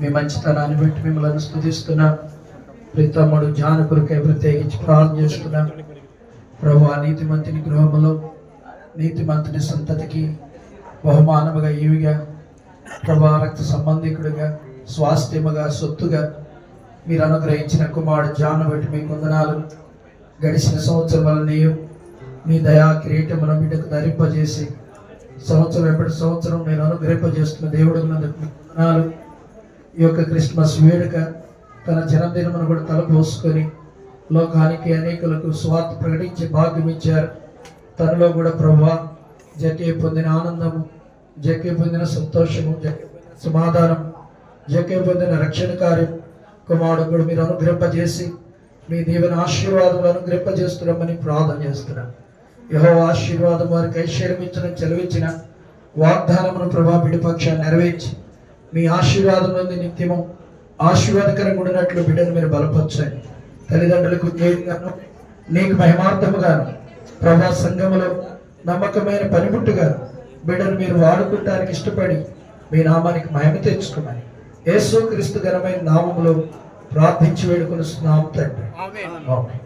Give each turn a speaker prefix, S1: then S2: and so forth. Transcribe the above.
S1: మీ మంచితనాన్ని బట్టి మిమ్మల్ని స్థుతిస్తున్నాం. ప్రీతమ్ముడు జాన కొరకై ప్రత్యేకించి ప్రార్థన చేస్తున్నాం. ప్రభు ఆ నీతిమంతుని గృహములో నీతిమంతుని సంతతికి బహుమానముగా ఈవిగా ప్రభా రక్త సంబంధికుడిగా స్వాస్థ్యముగా సొత్తుగా మీరు అనుగ్రహించిన కుమారుడు జాను బట్టి మీ వందనాలు గడిచిన సంవత్సరములని మీ దయా కిరీటమును బిడ్డకు ధరింపజేసి సంవత్సరం ఎప్పటి సంవత్సరం నేను అనుగ్రహింపజేస్తున్న దేవుడు వందనాలు. ఈ యొక్క క్రిస్మస్ వేడుక తన జన్మదినమును కూడా తలపోసుకొని లోకానికి అనేకులకు స్వార్థ ప్రకటించి భాగ్యం ఇచ్చారు తనలో కూడా ప్రభా జకే పొందిన ఆనందము జకే పొందిన సంతోషము జకే పొందిన సమాధానం జకే పొందిన రక్షణ కార్యం కుమారుడు కూడా మీరు అనుగ్రహింపజేసి మీ దేవుని ఆశీర్వాదములు అనుగ్రహింపజేస్తున్నామని ప్రార్థన చేస్తున్నాను. యహో ఆశీర్వాదం వారికి ఐశ్వర్యం ఇచ్చిన చెలవిచ్చిన వాగ్దానమును ప్రభా బిడిపక్షాన్ని నెరవేర్చి మీ ఆశీర్వాదం నుండి నిత్యము ఆశీర్వాదకరంగా ఉండినట్లు బిడ్డను మీరు బలపరచండి. తల్లిదండ్రులకు మేలుగాను నీకు మహిమార్థముగాను ప్రభా సంఘములో నమ్మకమైన పనిముట్టుగా బిడ్డను మీరు వాడుకుంటానికి ఇష్టపడి మీ నామానికి మహిమ తెచ్చుకోమని యేసు క్రీస్తు ఘనమైన నామములో ప్రార్థించి వేడుకొనిస్తున్నాం తండ్రి. నామములో.